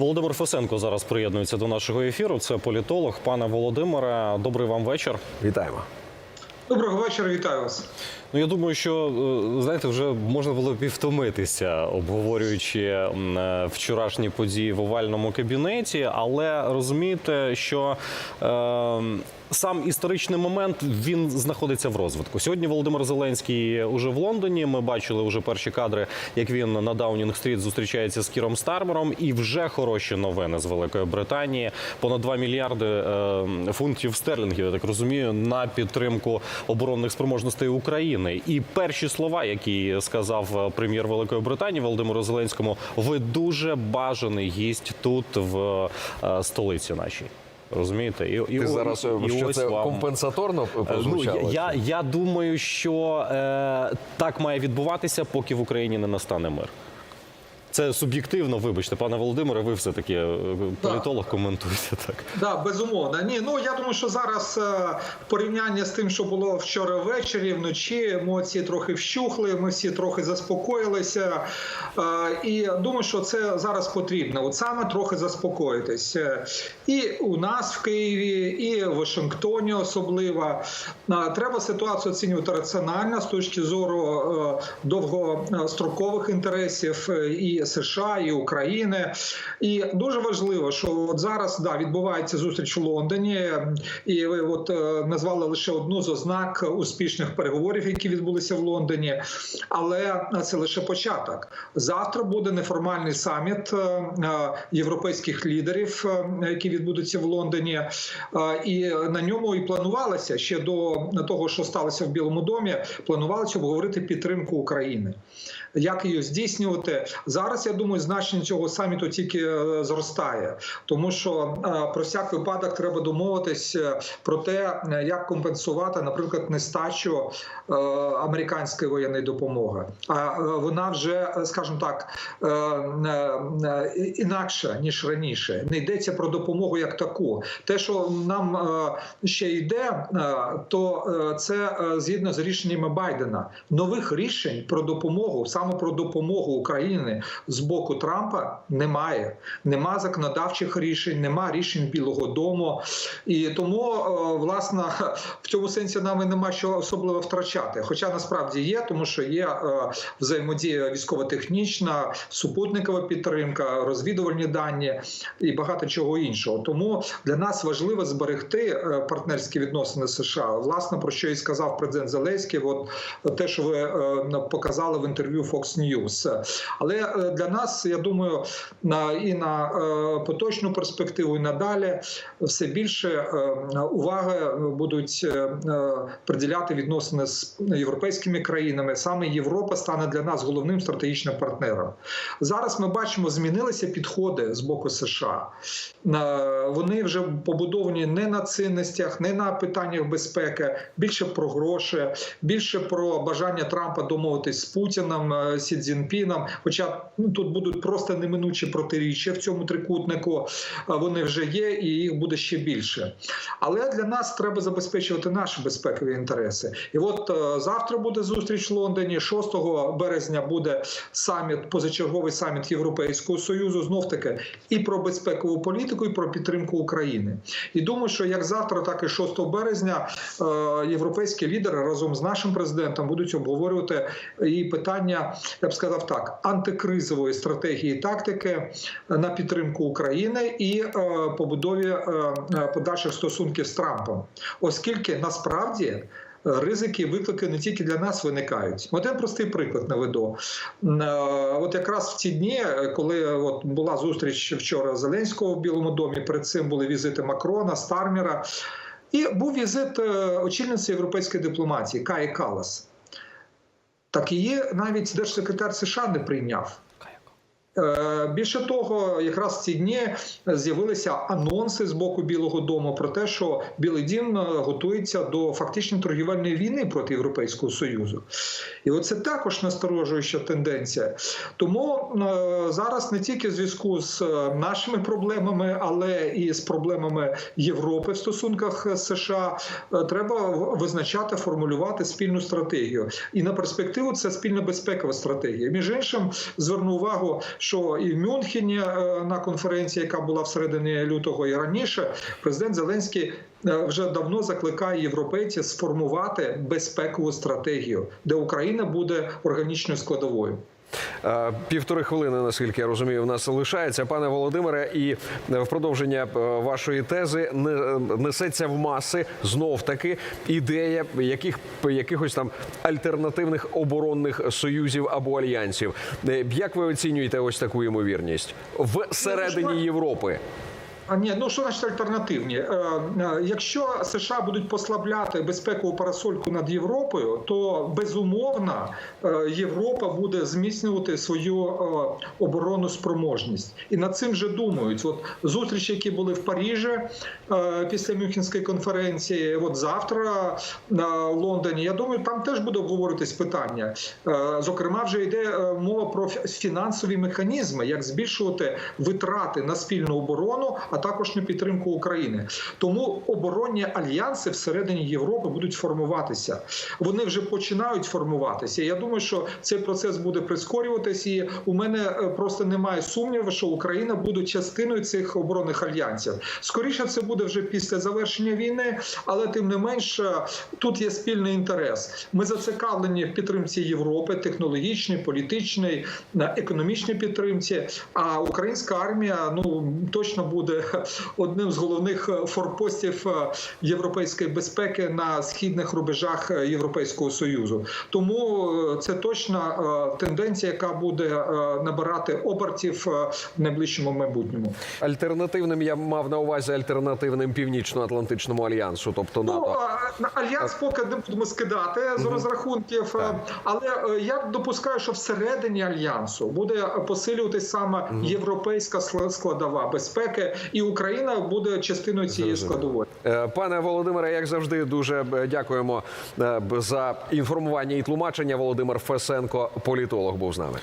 Володимир Фесенко зараз приєднується до нашого ефіру. Це політолог. Пане Володимире, добрий вам вечір. Вітаємо. Доброго вечора, вітаю вас. Ну я думаю, що е, знаєте, вже можна було б і втомитися, обговорюючи е, вчорашні події в овальному кабінеті, але розумієте, що е, сам історичний момент він знаходиться в розвитку. Сьогодні Володимир Зеленський уже в Лондоні. Ми бачили вже перші кадри, як він на Даунінг-стріт зустрічається з Кіром Стармером, і вже хороші новини з Великої Британії. Понад 2 мільярди е, фунтів стерлінгів, я так розумію, на підтримку оборонних спроможностей України. І перші слова, які сказав е, прем'єр Великої Британії Володимиру Зеленському, ви дуже бажаний гість тут в е, столиці нашій. Розумієте, і, Ти і зараз е, і що ось це вам. компенсаторно Ну, я, я думаю, що е, так має відбуватися, поки в Україні не настане мир. Це суб'єктивно, вибачте, пане Володимире, ви все таки е, політолог коментуєте так. Да, безумовно. Ні, ну я думаю, що зараз е, порівняння з тим, що було вчора ввечері, вночі, емоції трохи вщухли, ми всі трохи заспокоїлися. Е, і думаю, що це зараз потрібно. От саме трохи заспокоїтись. І у нас в Києві, і в Вашингтоні особливо. Треба ситуацію оцінювати раціонально з точки зору довгострокових інтересів е, США, і України. І дуже важливо, що от зараз да відбувається зустріч у Лондоні, і ви от е, назвали лише одну з ознак успішних переговорів, які відбулися в Лондоні. Але це лише початок. Завтра буде неформальний саміт е, е, європейських лідерів, е, які відбудуться в Лондоні, Е, і на ньому і планувалося ще до того, що сталося в Білому домі. Планувалося обговорити підтримку України. Як її здійснювати зараз? Я думаю, значення цього саміту тільки е, зростає, тому що е, про всяк випадок треба домовитись е, про те, як компенсувати, наприклад, нестачу американської воєнної допомоги. А вона вже, скажімо так, е, е, е, інакша ніж раніше. Не йдеться про допомогу як таку. Те, що нам ще йде, то це згідно з рішеннями Байдена. Нових рішень про допомогу, саме про допомогу Україні з боку Трампа немає. Нема законодавчих рішень, нема рішень Білого Дому. І тому, е, власне, в цьому сенсі нам і нема що особливо втрачати. Хоча насправді є, тому що є е, взаємодія військово-технічна, супутникова підтримка, розвідувальні дані і багато чого іншого. Тому для нас важливо зберегти е, партнерські відносини США. Власне, про що і сказав президент Зеленський, от те, що ви показали в інтерв'ю Fox News. Але для нас, я думаю, на і на е, поточну перспективу, і надалі все більше е, уваги будуть е, приділяти відносини з європейськими країнами. Саме Європа стане для нас головним стратегічним партнером. Зараз ми бачимо, змінилися підходи з боку США. Вони вже побудовані не на цінностях, не на питаннях безпеки, більше про гроші, більше про бажання Трампа домовитись з Путіним, е, Сі Цзіньпіном. Хоча ну, тут будуть просто неминучі протиріччя в цьому трикутнику. Вони вже є, і їх буде ще більше. Але для нас треба забезпечувати наші безпекові інтереси. І от е, завтра буде зустріч в Лондоні. 6 березня буде саміт, позачерговий саміт Європейського союзу. Знов таки і про безпекову політику, і про підтримку України. І думаю, що як завтра, так і 6 березня е, європейські лідери разом з нашим президентом будуть обговорювати і питання, я б сказав так, антикризової стратегії і тактики на підтримку України і е, побудові е, е, подальших стосунків з Трампом, оскільки насправді. Ризики, виклики не тільки для нас виникають. Один простий приклад наведу. От якраз в ці дні, коли от була зустріч вчора Зеленського в Білому домі, перед цим були візити Макрона, Стармера, і був візит очільниці європейської дипломатії Каї Калас. Так її навіть держсекретар США не прийняв. Е, Більше того, якраз ці дні з'явилися анонси з боку Білого Дому про те, що Білий Дім е, готується до фактично торгівельної війни проти Європейського Союзу. І оце також насторожуюча тенденція. Тому е, зараз не тільки в зв'язку з нашими проблемами, але і з проблемами Європи в стосунках США треба визначати, формулювати спільну стратегію. І на перспективу це спільна безпекова стратегія. Між іншим, зверну увагу, що і в Мюнхені е, на конференції, яка була всередині лютого і раніше, президент Зеленський е, вже давно закликає європейців сформувати безпекову стратегію, де Україна буде органічною складовою. Е, Півтори хвилини, наскільки я розумію, в нас лишається. Пане Володимире, і в продовження е, вашої тези е, несеться в маси знов таки ідея яких якихось там альтернативних оборонних союзів або альянсів. Як ви оцінюєте ось таку ймовірність в середині Європи? А ні, ну що значить альтернативні? Е, е, якщо США будуть послабляти безпекову парасольку над Європою, то безумовно е, Європа буде зміцнювати свою оборонну спроможність. І над цим вже думають. От зустрічі, які були в Парижі після Мюнхенської конференції, от завтра на Лондоні, я думаю, там теж буде обговорюватись питання. Зокрема, вже йде мова про фінансові механізми, як збільшувати витрати на спільну оборону, а також на підтримку України. Тому оборонні альянси всередині Європи будуть формуватися. Вони вже починають формуватися. Я думаю, що цей процес буде прискорюватись, і у мене е, просто немає сумніву, що Україна буде частиною цих оборонних альянсів. Скоріше це буде вже після завершення війни, але тим не менше тут є спільний інтерес. Ми зацікавлені в підтримці Європи, технологічній, політичній, економічній підтримці. А українська армія ну точно буде одним з головних е, форпостів е, європейської безпеки на східних рубежах е, Європейського союзу. Тому це точно е, тенденція, яка буде набирати обертів в найближчому майбутньому. Альтернативним я мав на увазі альтернативним північно-атлантичному альянсу, тобто Ну, НАТО. а, альянс поки не будемо скидати з розрахунків, але я допускаю, що всередині альянсу буде посилюватись саме європейська складова безпеки, і Україна буде частиною цієї складової. Е, Пане Володимире, як завжди, дуже е, дякуємо е, за інформування і тлумачення. Володимир Фесенко, політолог, був з нами.